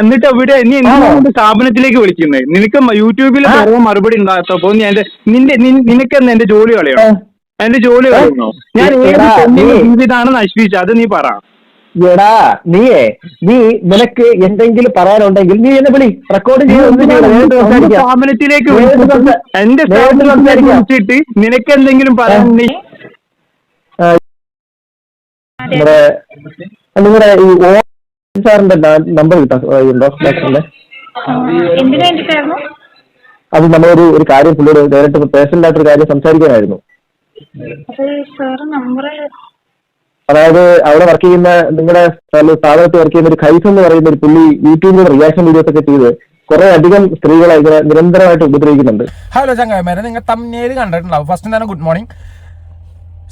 എന്നിട്ട് അവിടെ നീ എന്തുകൊണ്ട് സ്ഥാപനത്തിലേക്ക് വിളിക്കുന്നത് നിനക്ക് യൂട്യൂബിൽ. മറുപടി ഉണ്ടാകത്തപ്പോ നീ എന്റെ നിന്റെ നിനക്ക് എന്താ എന്റെ ജോലി കളയണോ? എന്റെ ജോലി കളയണോ? ഞാൻ ജീവിതമാണ് നശിപ്പിച്ചത് അത് നീ പറ. എടാ നീയേ നീ നിനക്ക് എന്തെങ്കിലും പറയാനുണ്ടെങ്കിൽ നീ എന്നെ വിളി. റെക്കോർഡ്. സ്ഥാപനത്തിലേക്ക് എന്റെ സ്ഥാപനത്തിലേക്ക് വിളിച്ചിട്ട് നിനക്ക് എന്തെങ്കിലും പറയാനുണ്ടെങ്കിൽ നമ്മുടെ നമ്മുടെ ഈ സാറിന്റെ നമ്പർ കിട്ടാൻ ഉണ്ടോ ഡോക്ടറിന്റെ അത് നമ്മളൊരു ഒരു കാര്യം പുള്ളിയോട് നേരിട്ട് പേഴ്സണൽ ആയിട്ടൊരു കാര്യം സംസാരിക്കാനായിരുന്നു. അത് സാറ് നമ്പർ അതായത് അവിടെ വർക്ക് ചെയ്യുന്ന നിങ്ങളുടെ സ്ഥാപനത്തിൽ വർക്ക് ചെയ്യുന്ന ഒരു ഖൈസ് എന്ന് പറയുന്ന ഒരു പുള്ളി യൂട്യൂബിൽ റിയാക്ഷൻ വീഡിയോസ് ഒക്കെ ചെയ്ത് കുറെ അധികം സ്ത്രീകളെ ഇങ്ങനെ നിരന്തരമായിട്ട് ഉപദ്രവിക്കുന്നുണ്ട്. ഹലോ ചങ്ങായിമാരെ. നിങ്ങൾ തമ്മിൽ കണ്ടിട്ടുണ്ടാവും. ഫസ്റ്റ് തന്നെ ഗുഡ് മോർണിംഗ്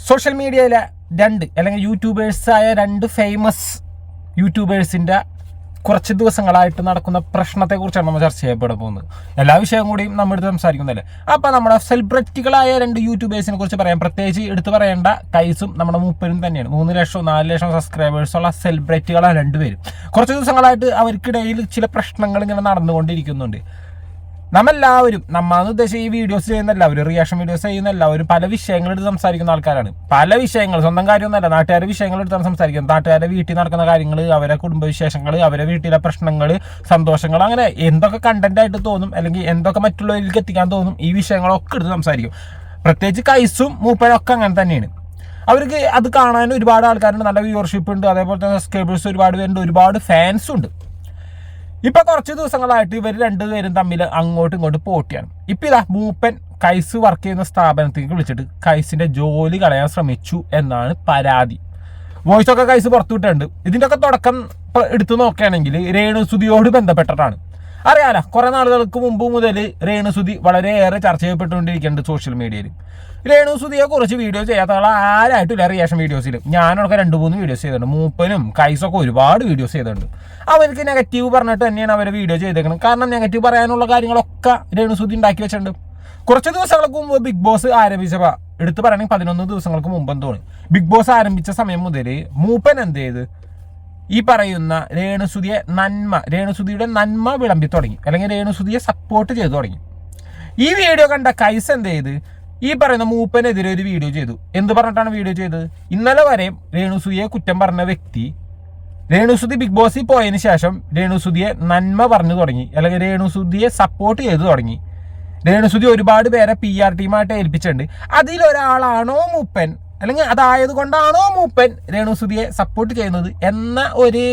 സോഷ്യൽ മീഡിയയിലെ രണ്ട് അല്ലെങ്കിൽ യൂട്യൂബേഴ്സായ രണ്ട് ഫേമസ് യൂട്യൂബേഴ്സിന്റെ കുറച്ച് ദിവസങ്ങളായിട്ട് നടക്കുന്ന പ്രശ്നത്തെക്കുറിച്ചാണ് നമ്മൾ ചർച്ച ചെയ്യപ്പെടാൻ പോകുന്നത്. എല്ലാ വിഷയവും കൂടിയും നമ്മൾ എടുത്ത് സംസാരിക്കുന്നില്ലേ അപ്പോൾ നമ്മുടെ സെലിബ്രിറ്റികളായ രണ്ട് യൂട്യൂബേഴ്സിനെ കുറിച്ച് പറയാം. പ്രത്യേകിച്ച് എടുത്തു പറയേണ്ട കൈസും നമ്മുടെ മൂപ്പരും തന്നെയാണ്. മൂന്ന് ലക്ഷം നാല് ലക്ഷം സബ്സ്ക്രൈബേഴ്സുള്ള സെലിബ്രിറ്റികളാണ് രണ്ടുപേരും. കുറച്ച് ദിവസങ്ങളായിട്ട് അവർക്കിടയിൽ ചില പ്രശ്നങ്ങൾ ഇങ്ങനെ നടന്നുകൊണ്ടിരിക്കുന്നുണ്ട്. നമ്മെല്ലാവരും നമ്മൾ ഉദ്ദേശിച്ച ഈ വീഡിയോസ് ചെയ്യുന്ന എല്ലാവരും റിയാക്ഷൻ വീഡിയോസ് ചെയ്യുന്ന എല്ലാവരും പല വിഷയങ്ങളെടുത്ത് സംസാരിക്കുന്ന ആൾക്കാരാണ്. പല വിഷയങ്ങൾ സ്വന്തം കാര്യമൊന്നുമല്ല നാട്ടുകാരുടെ വിഷയങ്ങളെടുത്താണ് സംസാരിക്കുന്നത് നാട്ടുകാരുടെ വീട്ടിൽ നടക്കുന്ന കാര്യങ്ങൾ അവരെ കുടുംബവിശേഷങ്ങൾ അവരെ വീട്ടിലെ പ്രശ്നങ്ങൾ സന്തോഷങ്ങൾ അങ്ങനെ എന്തൊക്കെ കണ്ടന്റ് ആയിട്ട് തോന്നും അല്ലെങ്കിൽ എന്തൊക്കെ മറ്റുള്ളവരിലേക്ക് എത്തിക്കാൻ തോന്നും ഈ വിഷയങ്ങളൊക്കെ എടുത്ത് സംസാരിക്കും. പ്രത്യേകിച്ച് കൈസും മൂപ്പഴൊക്കെ അങ്ങനെ തന്നെയാണ്. അവർക്ക് അത് കാണാൻ ഒരുപാട് ആൾക്കാരുണ്ട് നല്ല വ്യൂവർഷിപ്പ് ഉണ്ട്. അതേപോലെ തന്നെ സബ്സ്ക്രൈബേഴ്സ് ഒരുപാട് പേരുണ്ട് ഒരുപാട് ഫാൻസും ഉണ്ട്. ഇപ്പൊ കുറച്ച് ദിവസങ്ങളായിട്ട് ഇവർ രണ്ടുപേരും തമ്മിൽ അങ്ങോട്ടും ഇങ്ങോട്ടും പോട്ടിയാണ് ഇപ്പൊ ഇതാ മൂപ്പൻ കൈസ് വർക്ക് ചെയ്യുന്ന സ്ഥാപനത്തിലേക്ക് വിളിച്ചിട്ട് കൈസിന്റെ ജോലി കളയാൻ ശ്രമിച്ചു എന്നാണ് പരാതി. വോയിസ് ഒക്കെ കൈസ് പുറത്തുവിട്ടുണ്ട് ഇതിന്റെ ഒക്കെ തുടക്കം എടുത്തു നോക്കുകയാണെങ്കിൽ രേണുസുതിയോട് ബന്ധപ്പെട്ടിട്ടാണ്. അറിയാലോ കുറെ നാളുകൾക്ക് മുമ്പ് മുതൽ രേണുസുതി വളരെയേറെ ചർച്ച ചെയ്യപ്പെട്ടുകൊണ്ടിരിക്കുന്നുണ്ട് സോഷ്യൽ മീഡിയയിൽ രേണുസുതിയെ കുറച്ച് വീഡിയോ ചെയ്യാത്ത ആൾ ആരായിട്ടില്ല റിയാക്ഷൻ വീഡിയോസിൽ ഞാനൊക്കെ രണ്ട് മൂന്ന് വീഡിയോസ് ചെയ്തിട്ടുണ്ട്. മൂപ്പനും കൈസൊക്കെ ഒരുപാട് വീഡിയോസ് ചെയ്തിട്ടുണ്ട്. അവർക്ക് നെഗറ്റീവ് പറഞ്ഞിട്ട് തന്നെയാണ് അവരെ വീഡിയോ ചെയ്തേക്കുന്നത്. കാരണം നെഗറ്റീവ് പറയാനുള്ള കാര്യങ്ങളൊക്കെ രേണുസുതി ഉണ്ടാക്കി വെച്ചിട്ടുണ്ട്. കുറച്ച് ദിവസങ്ങൾക്ക് മുമ്പ് ബിഗ് ബോസ് ആരംഭിച്ചപ്പോൾ എടുത്തു പറയുകയാണെങ്കിൽ പതിനൊന്ന് ദിവസങ്ങൾക്ക് മുമ്പ് തോന്നി ബിഗ് ബോസ് ആരംഭിച്ച സമയം മുതൽ മൂപ്പൻ എന്ത് ചെയ്ത്? ഈ പറയുന്ന രേണുസുതിയെ നന്മ രേണുസുതിയുടെ നന്മ വിളമ്പി തുടങ്ങി. അല്ലെങ്കിൽ രേണുസുതിയെ സപ്പോർട്ട് ചെയ്തു തുടങ്ങി. ഈ വീഡിയോ കണ്ട കൈസ് എന്ത് ചെയ്ത്? ഈ പറയുന്ന മൂപ്പനെതിരെ ഒരു വീഡിയോ ചെയ്തു. എന്ത് പറഞ്ഞിട്ടാണ് വീഡിയോ ചെയ്തത്? ഇന്നലെ വരെ രേണുസുതിയെ കുറ്റം പറഞ്ഞ വ്യക്തി രേണുസുതി ബിഗ് ബോസിൽ പോയതിന് ശേഷം രേണുസുതിയെ നന്മ പറഞ്ഞു തുടങ്ങി. അല്ലെങ്കിൽ രേണുസുതിയെ സപ്പോർട്ട് ചെയ്തു തുടങ്ങി. രേണുസുതി ഒരുപാട് പേരെ പി ആർ ടീമായിട്ട് ഏൽപ്പിച്ചിട്ടുണ്ട്. അതിലൊരാളാണോ മൂപ്പൻ? അല്ലെങ്കിൽ അതായത് കൊണ്ടാണോ മൂപ്പൻ രേണുസുതിയെ സപ്പോർട്ട് ചെയ്യുന്നത് എന്ന ഒരു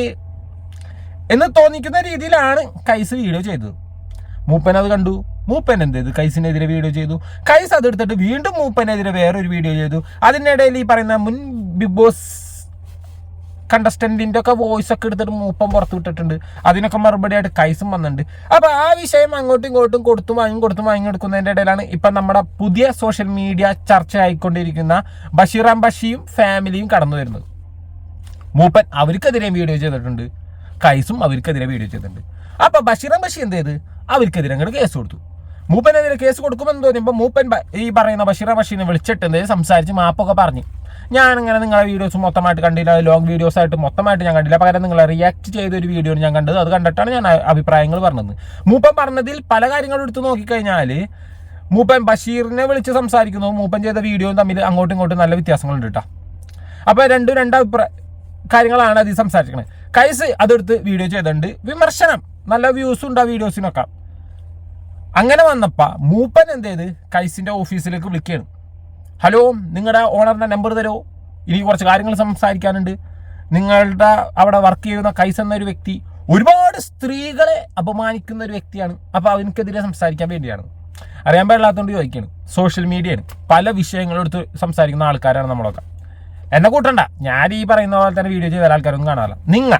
എന്ന് തോന്നിക്കുന്ന രീതിയിലാണ് കൈസ് വീഡിയോ ചെയ്തത്. മൂപ്പൻ അത് കണ്ടു. മൂപ്പൻ എന്ത് ചെയ്തു? കൈസിനെതിരെ വീഡിയോ ചെയ്തു. കൈസ് അതെടുത്തിട്ട് വീണ്ടും മൂപ്പനെതിരെ വേറൊരു വീഡിയോ ചെയ്തു. അതിനിടയിൽ ഈ പറയുന്ന മുൻ ബിഗ് ബോസ് കണ്ടസ്റ്റന്റിന്റെ ഒക്കെ വോയിസ് ഒക്കെ എടുത്തിട്ട് മൂപ്പം പുറത്തു വിട്ടിട്ടുണ്ട്. അതിനൊക്കെ മറുപടി ആയിട്ട് കൈസും വന്നിട്ടുണ്ട്. അപ്പൊ ആ വിഷയം അങ്ങോട്ടും ഇങ്ങോട്ടും കൊടുത്തു വാങ്ങി കൊടുത്തു വാങ്ങി കൊടുക്കുന്നതിന്റെ ഇടയിലാണ് ഇപ്പൊ നമ്മുടെ പുതിയ സോഷ്യൽ മീഡിയ ചർച്ച ആയിക്കൊണ്ടിരിക്കുന്ന ബഷീറാം ബഷിയും ഫാമിലിയും കടന്നു വരുന്നത്. മൂപ്പൻ അവർക്കെതിരെ വീഡിയോ ചെയ്തിട്ടുണ്ട്. കൈസും അവർക്കെതിരെ വീഡിയോ ചെയ്തിട്ടുണ്ട്. അപ്പൊ ബഷീറാം ബഷി എന്ത് ചെയ്ത്? അവർക്കെതിരെ അങ്ങോട്ട് കേസ് കൊടുത്തു. മൂപ്പനെതിരെ കേസ് കൊടുക്കുമെന്ന് തോന്നിയപ്പോൾ മൂപ്പൻ ഈ പറയുന്ന ബഷീറാം ബഷീനെ വിളിച്ചിട്ട് സംസാരിച്ച് മാപ്പൊക്കെ പറഞ്ഞു. ഞാനിങ്ങനെ നിങ്ങളെ വീഡിയോസ് മൊത്തമായിട്ട് കണ്ടില്ല ലോങ് വീഡിയോസ് ആയിട്ട് മൊത്തമായിട്ട് ഞാൻ കണ്ടില്ല. പകരം നിങ്ങൾ റിയാക്ട് ചെയ്ത ഒരു വീഡിയോ ഞാൻ കണ്ടത്. അത് കണ്ടിട്ടാണ് ഞാൻ അഭിപ്രായങ്ങൾ പറഞ്ഞത്. മൂപ്പൻ പറഞ്ഞതിൽ പല കാര്യങ്ങളും എടുത്ത് നോക്കിക്കഴിഞ്ഞാൽ മൂപ്പൻ ബഷീറിനെ വിളിച്ച് സംസാരിക്കുന്നു. മൂപ്പൻ ചെയ്ത വീഡിയോയും തമ്മിൽ അങ്ങോട്ടും ഇങ്ങോട്ടും നല്ല വ്യത്യാസങ്ങളുണ്ട് കേട്ടോ അപ്പോൾ രണ്ടും രണ്ട് അഭിപ്രായ കാര്യങ്ങളാണ് അതിൽ സംസാരിക്കുന്നത് കൈസ് അതെടുത്ത് വീഡിയോ ചെയ്തിട്ടുണ്ട് വിമർശനം. നല്ല വ്യൂസ് ഉണ്ട് ആ വീഡിയോസിനൊക്കെ അങ്ങനെ വന്നപ്പോൾ മൂപ്പൻ എന്ത് ചെയ്ത്? കൈസിന്റെ ഓഫീസിലേക്ക് വിളിക്കുകയാണ് ഹലോ നിങ്ങളുടെ ഓണറിന്റെ നമ്പർ തരുമോ ഇനി കുറച്ച് കാര്യങ്ങൾ സംസാരിക്കാനുണ്ട്. നിങ്ങളുടെ അവിടെ വർക്ക് ചെയ്യുന്ന കൈസ് എന്നൊരു വ്യക്തി ഒരുപാട് സ്ത്രീകളെ അപമാനിക്കുന്ന ഒരു വ്യക്തിയാണ്. അപ്പോൾ അവനക്കെതിരെ സംസാരിക്കാൻ വേണ്ടിയാണ്. അറിയാൻ പാടില്ലാത്തതുകൊണ്ട് ചോദിക്കുകയാണ് സോഷ്യൽ മീഡിയയാണ് പല വിഷയങ്ങളും എടുത്ത് സംസാരിക്കുന്ന ആൾക്കാരാണ് നമ്മളൊക്കെ. എന്നെ കൂട്ടണ്ട. ഞാൻ ഈ പറയുന്ന പോലെ തന്നെ വീഡിയോ ചെയ്ത് ആൾക്കാരൊന്നും കാണാറില്ല. നിങ്ങ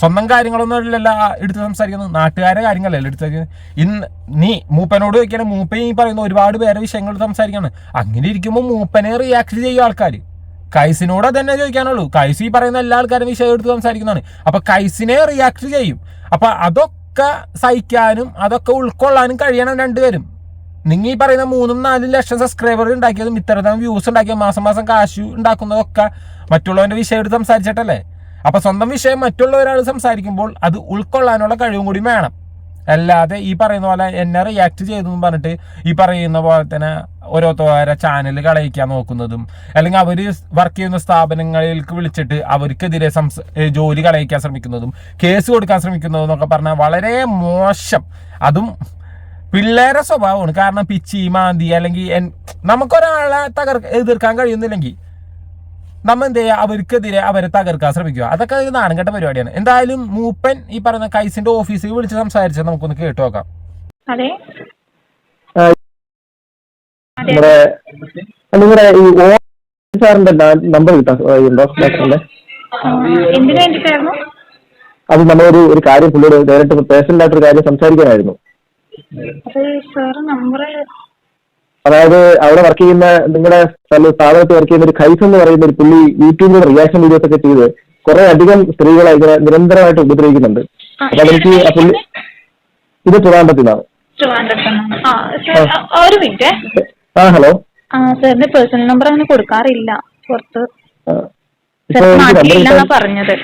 സ്വന്തം കാര്യങ്ങളൊന്നും അല്ലല്ല എടുത്ത് സംസാരിക്കുന്നത്. നാട്ടുകാരെ കാര്യങ്ങളല്ല എടുത്ത് ഇന്ന് നീ മൂപ്പനോട് ചോദിക്കണം മൂപ്പൻ ഈ പറയുന്ന ഒരുപാട് പേരെ വിഷയങ്ങൾ സംസാരിക്കണം സംസാരിക്കാണ്. അങ്ങനെ ഇരിക്കുമ്പോൾ മൂപ്പനെ റിയാക്ട് ചെയ്യും ആൾക്കാർ കൈസിനോട് തന്നെ ചോദിക്കാനുള്ളൂ. കൈസ് ഈ പറയുന്ന എല്ലാ ആൾക്കാരും വിഷയം എടുത്ത് സംസാരിക്കുന്നതാണ്. അപ്പൊ കൈസിനെ റിയാക്ട് ചെയ്യും. അപ്പൊ അതൊക്കെ സഹിക്കാനും അതൊക്കെ ഉൾക്കൊള്ളാനും കഴിയണം രണ്ടുപേരും. നിങ്ങൾ ഈ പറയുന്ന മൂന്നും നാലും ലക്ഷം സബ്സ്ക്രൈബർ ഉണ്ടാക്കിയതും ഇത്തരത്തിലും വ്യൂസ് ഉണ്ടാക്കിയ മാസം മാസം കാശ് ഉണ്ടാക്കുന്നതൊക്കെ മറ്റുള്ളവന്റെ വിഷയം എടുത്ത് സംസാരിച്ചിട്ടല്ലേ? അപ്പൊ സ്വന്തം വിഷയം മറ്റുള്ള ഒരാൾ സംസാരിക്കുമ്പോൾ അത് ഉൾക്കൊള്ളാനുള്ള കഴിവും കൂടി വേണം. അല്ലാതെ ഈ പറയുന്ന പോലെ എന്നെ റിയാക്ട് ചെയ്തു എന്ന് പറഞ്ഞിട്ട് ഈ പറയുന്ന പോലെ തന്നെ ഓരോരുത്തരെ ചാനൽ കളയിക്കാൻ നോക്കുന്നതും അല്ലെങ്കിൽ അവർ വർക്ക് ചെയ്യുന്ന സ്ഥാപനങ്ങളിലേക്ക് വിളിച്ചിട്ട് അവർക്കെതിരെ സംസ ജോലി കളയിക്കാൻ ശ്രമിക്കുന്നതും കേസ് കൊടുക്കാൻ ശ്രമിക്കുന്നതും എന്നൊക്കെ പറഞ്ഞാൽ വളരെ മോശം. അതും പിള്ളേരെ സ്വഭാവമാണ്. കാരണം പിച്ചി മാന്തി അല്ലെങ്കിൽ നമുക്കൊരാളെ തകർ എതിർക്കാൻ കഴിയുന്നില്ലെങ്കിൽ നമ്മ എന്ത് ചെയ്യുക അവർക്കെതിരെ അവരെ തകർക്കാൻ ശ്രമിക്കുക. അതൊക്കെ ഒരു നാണംകെട്ട പരിപാടിയാണ്. എന്തായാലും മൂപ്പൻ ഈ പറയുന്ന കൈസിന്റെ ഓഫീസിൽ വിളിച്ച് സംസാരിച്ചത് നമുക്കൊന്ന് കേട്ടു നോക്കാം. അതെ. നിങ്ങളുടെ ഈ ഓ സാറിന്റെ നമ്പർ ഡോക്ടറിന്റെ അത് നമ്മളൊരു ഒരു കാര്യം പുള്ളിയോട് ഡയറക്റ്റ് പേഴ്സണൽ ആയിട്ടൊരു കാര്യം സംസാരിക്കാനായിരുന്നു. നമ്പർ അതായത് അവിടെ വർക്ക് ചെയ്യുന്ന നിങ്ങളുടെ സ്ഥാപനത്തിൽ വർക്ക് ചെയ്യുന്ന ഒരു ഖൈസ് എന്ന് പറയുന്ന ഒരു പുള്ളി യൂട്യൂബിൽ റിയാക്ഷൻ വീഡിയോസ് ഒക്കെ ചെയ്ത് കുറെ അധികം സ്ത്രീകളെ ഇങ്ങനെ നിരന്തരമായിട്ട് ഉപദ്രവിക്കുന്നുണ്ട്. അപ്പൊ അതെനിക്ക് ആ പുള്ളി ഇത് ട്രിവാൻഡ്രത്തിനാണ് ഒരു മിനിറ്റ്. ആ ഹലോ. ആ സാറിന്റെ പേഴ്സണൽ നമ്പർ അങ്ങനെ കൊടുക്കാറില്ല. പുറത്ത് എനിക്ക് പറഞ്ഞത്.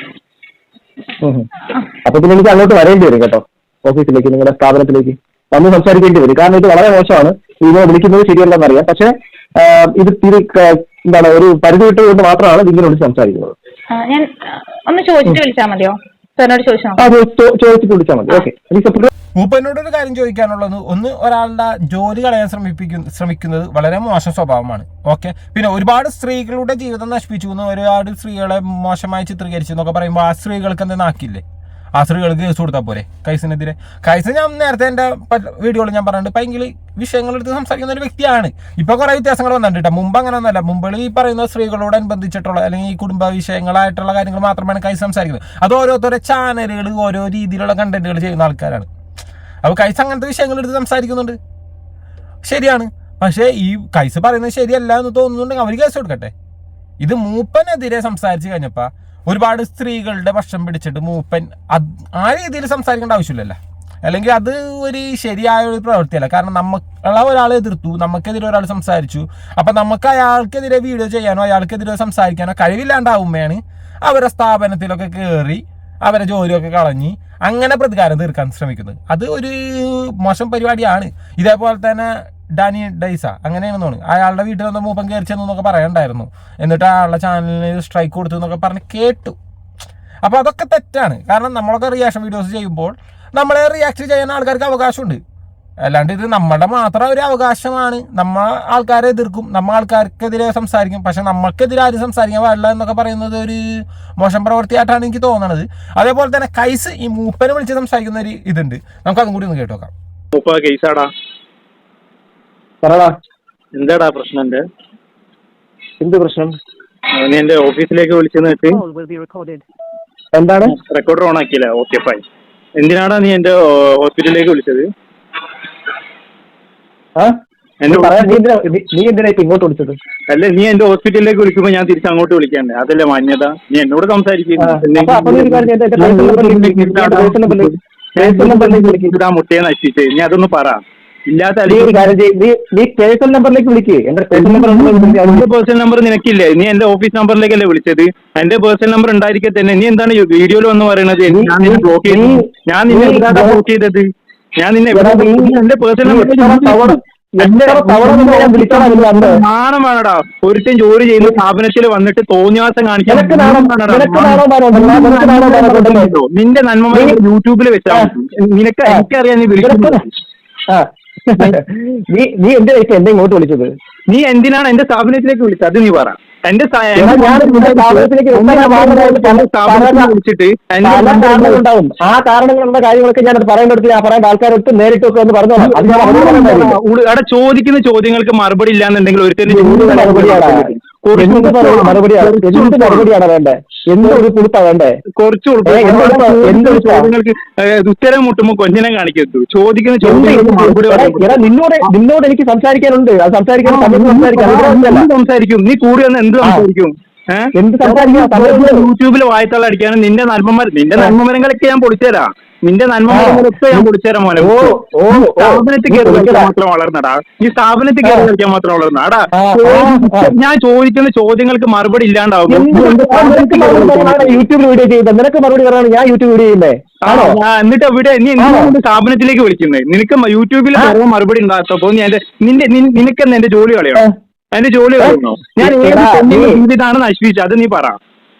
അപ്പൊ പിന്നെ എനിക്ക് അങ്ങോട്ട് വരേണ്ടി വരും കേട്ടോ. ഓഫീസിലേക്ക് നിങ്ങളുടെ സ്ഥാപനത്തിലേക്ക്. വന്ന് സംസാരിക്കേണ്ടി വരും. കാരണം ഇത് വളരെ മോശമാണ്. ഇതിനെ വിളിക്കുന്നത് ശരിയല്ലെന്ന് അറിയാം. പക്ഷെ ഇത് ഇത് എന്താണ് ഒരു പരിധി വിട്ടുകൊണ്ട് മാത്രമാണ് ഇതിനോട് സംസാരിക്കുന്നത്. ഞാൻ ഒന്ന് ചോദിച്ചിട്ട് വിളിച്ചാൽ മതിയോ? സാറിനോട് ചോദിച്ചിട്ട് വിളിച്ചാൽ മതി. ഓക്കെ. മൂപ്പനോട് ഒരു കാര്യം ചോദിക്കാനുള്ളത്. ഒന്ന് ഒരാളുടെ ജോലി കളയാൻ ശ്രമിപ്പിക്കുന്ന ശ്രമിക്കുന്നത് വളരെ മോശം സ്വഭാവമാണ്. ഓക്കെ? പിന്നെ ഒരുപാട് സ്ത്രീകളുടെ ജീവിതം നശിപ്പിച്ചു എന്ന് ഒരുപാട് സ്ത്രീകളെ മോശമായി ചിത്രീകരിച്ചു എന്നൊക്കെ പറയുമ്പോൾ ആ സ്ത്രീകൾക്ക് എന്തെന്നാക്കില്ലേ ആ കേസ് കൊടുത്താൽ പോരെ. കൈസിനെതിരെ. കൈസ് ഞാൻ നേരത്തെ എന്റെ വീഡിയോയിൽ ഞാൻ പറഞ്ഞിട്ട് ഭയങ്കര വിഷയങ്ങളെടുത്ത് സംസാരിക്കുന്ന ഒരു വ്യക്തിയാണ്. ഇപ്പോൾ കുറേ വ്യത്യാസങ്ങൾ വന്നിട്ടുണ്ട് മുമ്പ് അങ്ങനെ ഒന്നല്ല മുമ്പ് ഈ പറയുന്ന സ്ത്രീകളോട് അനുബന്ധിച്ചിട്ടുള്ള അല്ലെങ്കിൽ ഈ കുടുംബ വിഷയങ്ങളായിട്ടുള്ള കാര്യങ്ങൾ മാത്രമാണ് കൈ സംസാരിക്കുന്നത്. അത് ഓരോരുത്തരുടെ ചാനലുകൾ ഓരോ രീതിയിലുള്ള കണ്ടന്റുകൾ ചെയ്യുന്ന ആൾക്കാരാണ്. അപ്പോൾ കൈസ് അങ്ങനത്തെ വിഷയങ്ങൾ എടുത്ത് സംസാരിക്കുന്നുണ്ട്. ശരിയാണ്. പക്ഷേ ഈ കൈസ് പറയുന്നത് ശരിയല്ല എന്ന് തോന്നുന്നുണ്ടെങ്കിൽ അവർ കേസ് കൊടുക്കട്ടെ. ഇത് മൂപ്പനെതിരെ സംസാരിച്ച് കഴിഞ്ഞപ്പോൾ ഒരുപാട് സ്ത്രീകളുടെ പക്ഷം പിടിച്ചിട്ട് മൂപ്പൻ അത് ആ രീതിയിൽ സംസാരിക്കേണ്ട ആവശ്യമില്ലല്ലോ. അല്ലെങ്കിൽ അത് ഒരു ശരിയായ ഒരു പ്രവൃത്തിയല്ല. കാരണം നമ്മളെ ഒരാൾ എതിർത്തു നമുക്കെതിരെ ഒരാൾ സംസാരിച്ചു. അപ്പം നമുക്ക് അയാൾക്കെതിരെ വീഡിയോ ചെയ്യാനോ അയാൾക്കെതിരെ സംസാരിക്കാനോ കഴിവില്ലാണ്ടാവുമ്പോഴാണ് അവരെ സ്ഥാപനത്തിലൊക്കെ കയറി അവരെ ജോലിയൊക്കെ കളഞ്ഞ് അങ്ങനെ പ്രതികാരം തീർക്കാൻ ശ്രമിക്കുന്നത്. അത് ഒരു മോശം പരിപാടിയാണ്. ഇതേപോലെ തന്നെ ഡാനി ഡൈസ. അങ്ങനെയാണെന്ന് തോന്നുന്നു. അയാളുടെ വീട്ടിൽ വന്ന മൂപ്പം കയറി ചെന്നു എന്നൊക്കെ പറയണ്ടായിരുന്നു. എന്നിട്ട് അയാളുടെ ചാനലിന് സ്ട്രൈക്ക് കൊടുത്തു എന്നൊക്കെ പറഞ്ഞ് കേട്ടു. അപ്പോൾ അതൊക്കെ തെറ്റാണ്. കാരണം നമ്മളൊക്കെ റിയാക്ഷൻ വീഡിയോസ് ചെയ്യുമ്പോൾ നമ്മളെ റിയാക്ട് ചെയ്യാൻ ആൾക്കാർക്ക് അവകാശമുണ്ട്. അല്ലാണ്ട് ഇത് നമ്മുടെ മാത്രം ഒരു അവകാശമാണ്. നമ്മൾ ആൾക്കാരെ എതിർക്കും. നമ്മൾ ആൾക്കാർക്കെതിരെ സംസാരിക്കും. പക്ഷെ നമ്മൾക്കെതിരെ ആരും സംസാരിക്കാൻ പാടില്ല എന്നൊക്കെ പറയുന്നത് ഒരു മോശം പ്രവൃത്തിയായിട്ടാണ് എനിക്ക് തോന്നുന്നത് അതേപോലെ തന്നെ കൈസ് ഈ മൂപ്പനെ വിളിച്ച് സംസാരിക്കുന്ന ഒരു ഇതുണ്ട്. നമുക്ക് അതും കൂടി ഒന്ന് കേട്ടോക്കാം. പറടാ. എന്താടാ പ്രശ്നം എന്റെ എന്ത് പ്രശ്നം? നീ എന്റെ ഓഫീസിലേക്ക് വിളിച്ചെന്ന് വെച്ച് എന്താണ്? റെക്കോർഡർ ഓൺ ആക്കിയില്ല? ഓക്കെ ഫൈൻ എന്തിനാടാ നീ എന്റെ ഹോസ്പിറ്റലിലേക്ക് വിളിച്ചത്? നീ എന്തിനാ ഇങ്ങോട്ട് വിളിച്ചത്? അല്ല നീ എന്റെ ഹോസ്പിറ്റലിലേക്ക് വിളിക്കുമ്പോ ഞാൻ തിരിച്ച് അങ്ങോട്ട് വിളിക്കണ്ടേ അതല്ലേ മാന്യത? നീ എന്നോട് സംസാരിക്കുന്നു മുട്ടയെ നശിച്ചേ നീ അതൊന്ന് പറ. ഇല്ലാത്ത നീ ഒരു കാര്യം ചെയ്യ്, നീ നീ പേഴ്സണൽ നമ്പറിലേക്ക് വിളിക്ക്. എന്റെ പേഴ്സണൽ നമ്പർ എന്റെ പേഴ്സണൽ നമ്പർ നിനക്കില്ലേ? നീ എന്റെ ഓഫീസ് നമ്പറിലേക്കല്ലേ വിളിച്ചത്? എന്റെ പേഴ്സണൽ നമ്പർ ഉണ്ടായിരിക്കെ തന്നെ. നീ എന്താണ് വീഡിയോയിൽ വന്ന് പറയണത്? ഞാൻ നിന്നെ ബ്ലോക്ക് ചെയ്തു ഞാൻ നിന്നെ എന്താണ് ബ്ലോക്ക് ചെയ്തത്? ഞാൻ നിന്നെ എന്റെ പേഴ്സണൽ നീ എത്ര തവണ എത്ര തവണ നിന്നെ ഞാൻ വിളിച്ചോടാ നിന്നെ അന്ന്? നാണം വേണടാ. ഒരുത്തൻ ജോലി ചെയ്യുന്ന സ്ഥാപനത്തിൽ വന്നിട്ട് തോന്നിയാസം കാണിക്കാൻ. നിന്റെ നന്മ യൂട്യൂബിൽ വെച്ചാ ആ. നിനക്ക് എനിക്കറിയാൻ നീ വിളിക്കുന്നു നീ നീ എന്തിനാ എന്നെ ഇങ്ങോട്ട് വിളിച്ചത് നീ എന്തിനാണ് എന്റെ സ്ഥാപനത്തിലേക്ക് വിളിച്ചത് അത് നീ പറ എന്റെ വിളിച്ചിട്ട് ഉണ്ടാവും ആ കാരണങ്ങളുള്ള കാര്യങ്ങളൊക്കെ ഞാൻ പറയേണ്ടത് ഞാൻ പറയേണ്ട നേരിട്ട് ഒക്കെ ഒന്ന് പറഞ്ഞു അവിടെ ചോദിക്കുന്ന ചോദ്യങ്ങൾക്ക് മറുപടി ഇല്ലാന്നുണ്ടെങ്കിൽ ഒരുത്തന്റെ മറുപടിയാണ് എന്ത് മറുപടിയാണ് വേണ്ടേ? എന്ത് ഒരു വേണ്ടേ? കുറച്ച് ഉത്തരം മുട്ടുമ്പോ കൊഞ്ഞനെ കാണിക്കത്തു ചോദിക്കുന്ന ചോദ്യം നിന്നോട് നിന്നോട് എനിക്ക് സംസാരിക്കാനുണ്ട്. അത് സംസാരിക്കാൻ സംസാരിക്കാം. നീ കൂടി വന്ന് എന്ത് സംസാരിക്കും? എന്ത് യൂട്യൂബിൽ വായത്തള്ള അടിക്കാനും നിന്റെ നന്മമര നിന്റെ നന്മമരങ്ങളൊക്കെ ഞാൻ പൊളിച്ചുതരാം നിന്റെ നന്മമരങ്ങളൊക്കെ ഞാൻ വിളിച്ചേരാൻ മോനെ. ഓ, ഓ. സ്ഥാപനത്തിൽ കയറി കളിക്കാൻ മാത്രം വളർന്നടാ. ഈ സ്ഥാപനത്തിൽ കയറി കളിക്കാൻ മാത്രം വളർന്നടാ. ഞാൻ ചോദിക്കുന്ന ചോദ്യങ്ങൾക്ക് മറുപടി ഇല്ലാണ്ടാവും യൂട്യൂബിൽ വീഡിയോ ചെയ്യുന്നത്? നിനക്ക് മറുപടി പറയാനാണ് ഞാൻ യൂട്യൂബ് വീഡിയോ ചെയ്യുന്നേ? ആണോ? എന്നിട്ട് ഇവിടെ നീ എന്തുകൊണ്ട് സ്ഥാപനത്തിലേക്ക് വിളിക്കുന്നത് നിനക്ക് യൂട്യൂബിൽ മറുപടി ഉണ്ടാകാത്തപ്പോ നീ എന്റെ നിന്റെ നിനക്കെന്ന് എന്റെ ജോലി കളയണോ? ആ. എന്റെ ജോലി ഞാൻ ഏത് പെണ്ണിന്റെ ജീവിതമാണ് നശിപ്പിച്ചത് അത് നീ പറ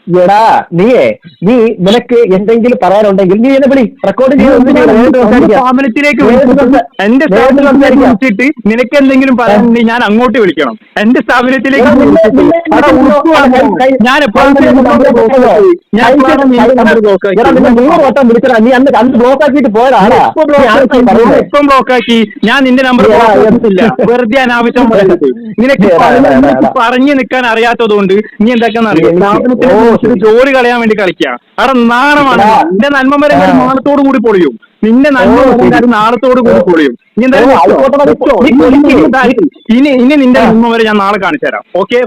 എടാ നീയേ നീ നിനക്ക് എന്തെങ്കിലും പറയാനുണ്ടെങ്കിൽ നീ എന്നെ വിളി. റെക്കോർഡ് എന്റെ. സ്ഥാപനത്തിലേക്ക് വിളിച്ചിട്ട് നിനക്ക് എന്തെങ്കിലും പറയാനുണ്ടെങ്കിൽ ഞാൻ അങ്ങോട്ട് വിളിക്കണം. എന്റെ സ്ഥാപനത്തിലേക്ക് ഞാൻ എപ്പോഴും വട്ടം വിളിച്ചടാ. നീ അന്ന് അന്ന് ബ്ലോക്ക് ആക്കിയിട്ട് പോയതാണ് ബ്ലോക്ക് ആക്കി? ഞാൻ നിന്റെ നമ്പർ വെറുതെ അനാവശ്യം പറയുന്നത് നിനക്ക് പറഞ്ഞ് നിൽക്കാൻ അറിയാത്തതുകൊണ്ട് നീ എന്താക്കാന്ന് അറിയാം? ജോലി കളയാൻ വേണ്ടി കളിക്കുക. അവിടെ നാണമാണ്. എന്റെ നിന്റെ നന്മ വരെ മാനത്തോടു കൂടി പൊളിയും. നിന്റെ ശരി. നാളത്തോട് കൂടി. പൊളിയും നീ വെച്ചോ. നീ ഇനി- ഇനി- നിന്റെ. നന്മ വരെ ഞാൻ നാളെ കാണിച്ചു തരാം. ഓക്കെ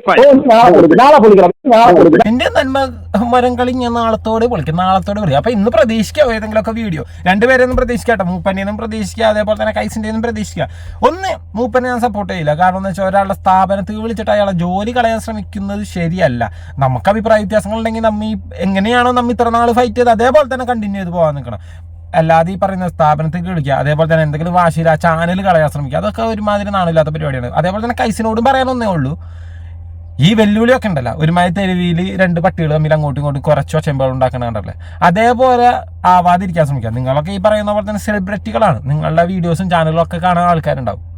എന്റെ നന്മ മരം കളി ഞാൻ നാളത്തോടെ വിളിക്കും. നാളത്തോടെ വിളിക്കും. അപ്പൊ ഇന്ന് പ്രതീക്ഷിക്കാം ഏതെങ്കിലും ഒക്കെ വീഡിയോ രണ്ടുപേരെയൊന്നും പ്രതീക്ഷിക്കാട്ടോ. മൂപ്പനെയൊന്നും പ്രതീക്ഷിക്കുക അതേപോലെ തന്നെ കൈസിന്റെ ഒന്നും പ്രതീക്ഷിക്കുക ഒന്ന് മൂപ്പനെ ഞാൻ സപ്പോർട്ട് ചെയ്യില്ല. കാരണം എന്ന് വെച്ചാൽ ഒരാളുടെ സ്ഥാപനത്തിൽ വിളിച്ചിട്ട് അയാളെ ജോലി കളയാൻ ശ്രമിക്കുന്നത് ശരിയല്ല. നമുക്ക് അഭിപ്രായ വ്യത്യാസങ്ങൾ ഉണ്ടെങ്കിൽ നമ്മ ഈ എങ്ങനെയാണോ നമ്മ ഇത്ര നാൾ ഫൈറ്റ് ചെയ്ത് അതേപോലെ തന്നെ കണ്ടിന്യൂ ചെയ്ത് പോകാൻ നിൽക്കണം അല്ലാതെ ഈ പറയുന്ന സ്ഥാപനത്തിൽ വിളിക്കുക. അതേപോലെ തന്നെ എന്തെങ്കിലും വാശിയിൽ ആ ചാനൽ കളയാൻ ശ്രമിക്കുക. അതൊക്കെ ഒരുമാതിരി നാണില്ലാത്ത പരിപാടിയാണ്. അതേപോലെ തന്നെ കൈസിനോടും പറയാനൊന്നേ ഉള്ളൂ. ഈ വെല്ലുവിളിയൊക്കെ ഉണ്ടല്ലോ. ഒരുമാതിരി തെരുവിയിൽ രണ്ട് പട്ടികൾ തമ്മിൽ അങ്ങോട്ടും ഇങ്ങോട്ടും കുറച്ചോ ചെമ്പകൾ ഉണ്ടാക്കണ കണ്ടല്ലേ? അതേപോലെ ആവാതിരിക്കാൻ ശ്രമിക്കുക. നിങ്ങളൊക്കെ ഈ പറയുന്ന പോലെ തന്നെ സെലിബ്രിറ്റികളാണ് നിങ്ങളുടെ വീഡിയോസും ചാനലും ഒക്കെ കാണാൻ ആൾക്കാരുണ്ടാവും.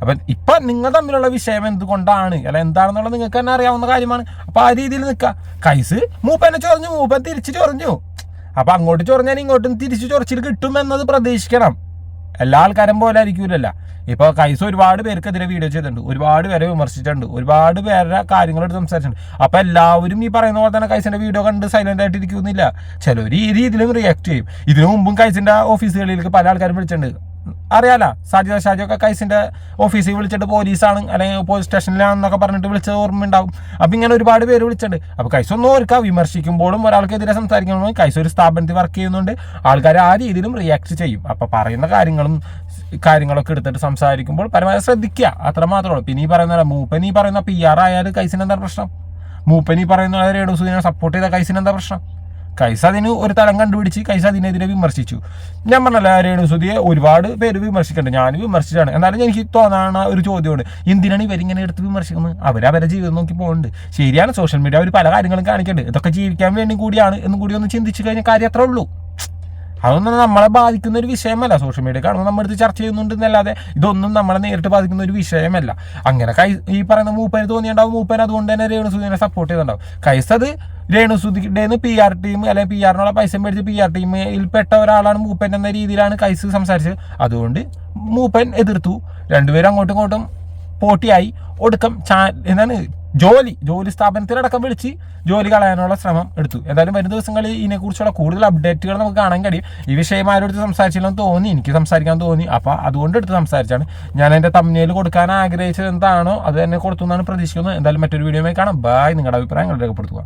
അപ്പം ഇപ്പൊ നിങ്ങൾ തമ്മിലുള്ള വിഷയം എന്തുകൊണ്ടാണ്? അല്ല എന്താണെന്നുള്ളത് നിങ്ങൾക്ക് തന്നെ അറിയാവുന്ന കാര്യമാണ്. അപ്പൊ ആ രീതിയിൽ നിൽക്കുക. കൈസ് മൂപ്പനെ ചൊറഞ്ഞു. മൂപ്പൻ തിരിച്ചു ചൊറഞ്ഞു. അപ്പൊ അങ്ങോട്ട് ചൊറഞ്ഞാൽ ഇങ്ങോട്ടും തിരിച്ചു ചൊറച്ചിൽ കിട്ടും എന്നത് പ്രതീക്ഷിക്കണം. എല്ലാ ആൾക്കാരും പോലെ ആയിരിക്കൂലല്ല. ഇപ്പൊ കൈസ് ഒരുപാട് പേർക്കെതിരെ വീഡിയോ ചെയ്തിട്ടുണ്ട്. ഒരുപാട് പേരെ വിമർശിച്ചിട്ടുണ്ട്. ഒരുപാട് പേരുടെ കാര്യങ്ങളെടുത്ത് സംസാരിച്ചിട്ടുണ്ട്. അപ്പോൾ എല്ലാവരും ഈ പറയുന്ന പോലെ തന്നെ കൈസിന്റെ വീഡിയോ കണ്ട് സൈലന്റ് ആയിട്ട് ഇരിക്കുന്നില്ല. ചിലർ ഈ രീതിയിലും റിയാക്ട് ചെയ്യും. ഇതിനു മുമ്പും കൈസിന്റെ ഓഫീസുകളിലേക്ക് പല ആൾക്കാരും വിളിച്ചിട്ടുണ്ട്. അറിയാലോ. സാജിദ ഒക്കെ കൈസിന്റെ ഓഫീസിൽ വിളിച്ചിട്ട് പോലീസാണ് അല്ലെങ്കിൽ പോലീസ് സ്റ്റേഷനിലാണെന്നൊക്കെ പറഞ്ഞിട്ട് വിളിച്ചത് ഓർമ്മയുണ്ടാവും. അപ്പൊ ഇങ്ങനെ ഒരുപാട് പേര് വിളിച്ചിട്ടുണ്ട്. അപ്പൊ കൈസ് ഒന്നും ഓർക്കുക വിമർശിക്കുമ്പോഴും ഒരാൾക്കെതിരെ സംസാരിക്കുമ്പോൾ കൈസ് ഒരു സ്ഥാപനത്തിൽ വർക്ക് ചെയ്യുന്നുണ്ട്. ആൾക്കാർ ആ രീതിയിലും റിയാക്ട് ചെയ്യും. അപ്പൊ പറയുന്ന കാര്യങ്ങളും കാര്യങ്ങളൊക്കെ എടുത്തിട്ട് സംസാരിക്കുമ്പോൾ പരമാവധി ശ്രദ്ധിക്കുക. അത്ര മാത്രമേ ഉള്ളൂ. പിന്നെ ഈ പറയുന്ന മൂപ്പൻ ഈ പറയുന്ന പി ആർ ആയാലും കൈസിന് എന്താ പ്രശ്നം? മൂപ്പൻ ഈ പറയുന്ന ദിവസം സപ്പോർട്ട് ചെയ്ത കൈസിന് എന്താ പ്രശ്നം? കൈസ അതിന് ഒരു തലം കണ്ടുപിടിച്ച് കൈസാദിനെതിരെ വിമർശിച്ചു. ഞാൻ പറഞ്ഞല്ല രേണുസുതിയെ ഒരുപാട് പേര് വിമർശിക്കുന്നുണ്ട് ഞാൻ വിമർശിച്ചാണ് എന്നാലും എനിക്ക് തോന്നാണ് ഒരു ചോദ്യമുണ്ട് എന്തിനാണ് ഇവരിങ്ങനെ എടുത്ത് വിമർശിക്കുന്നത്? അവരവരെ അവരെ ജീവിതം നോക്കി പോകുന്നുണ്ട് ശരിയാണ് സോഷ്യൽ മീഡിയ അവർ പല കാര്യങ്ങളും കാണിക്കുന്നുണ്ട് ഇതൊക്കെ ജീവിക്കാൻ വേണ്ടി കൂടിയാണ് എന്നും കൂടി ഒന്ന് ചിന്തിച്ചു കഴിഞ്ഞാൽ കാര്യം അത്രേ ഉള്ളൂ. അതൊന്നും നമ്മളെ ബാധിക്കുന്ന ഒരു വിഷയമല്ല. സോഷ്യൽ മീഡിയ കാണുമ്പോൾ നമ്മൾ എടുത്ത് ചർച്ച ചെയ്യുന്നുണ്ട് എന്നല്ലാതെ ഇതൊന്നും നമ്മളെ നേരിട്ട് ബാധിക്കുന്ന ഒരു വിഷയമല്ല. അങ്ങനെ കൈ ഈ പറയുന്ന മൂപ്പര് തോന്നിയുണ്ടാവും മൂപ്പര് അതുകൊണ്ട് തന്നെ രേണുസുദിനെ സപ്പോർട്ട് ചെയ്തിട്ടുണ്ടാവും. കൈസ് അത് രേണുസുദിയുടെ പി ആർ ടീം അല്ലെങ്കിൽ പി ആറിനുള്ള പൈസ മേടിച്ച് പി ആർ ടീമിൽ പെട്ട ഒരാളാണ് മൂപ്പൻ എന്ന രീതിയിലാണ് കൈസ് സംസാരിച്ചത്. അതുകൊണ്ട് മൂപ്പൻ എതിർത്തു. രണ്ടുപേരും അങ്ങോട്ടും ഇങ്ങോട്ടും പോട്ടിയായി. ഒടുക്കം ചാ എന്താണ് ജോലി ജോലി സ്ഥാപനത്തിലടക്കം വിളിച്ച് ജോലി കളയാനുള്ള ശ്രമം എടുത്തു. എന്തായാലും വരും ദിവസങ്ങളിൽ ഇതിനെക്കുറിച്ചുള്ള കൂടുതൽ അപ്ഡേറ്റുകൾ നമുക്ക് കാണാൻ കഴിയും. ഈ വിഷയം ആരോടുത്ത് സംസാരിച്ചില്ലെന്ന് തോന്നി എനിക്ക് സംസാരിക്കാൻ തോന്നി. അപ്പോൾ അതുകൊണ്ട് എടുത്ത് സംസാരിച്ചാണ്. ഞാൻ എന്റെ തമ്മിൽ കൊടുക്കാൻ ആഗ്രഹിച്ചത് എന്താണോ അത് തന്നെ കൊടുത്തു എന്നാണ് പ്രതീക്ഷിക്കുന്നത്. എന്തായാലും മറ്റൊരു വീഡിയോയുമായി കാണാം. ബായ് നിങ്ങളുടെ അഭിപ്രായങ്ങൾ രേഖപ്പെടുത്തുക.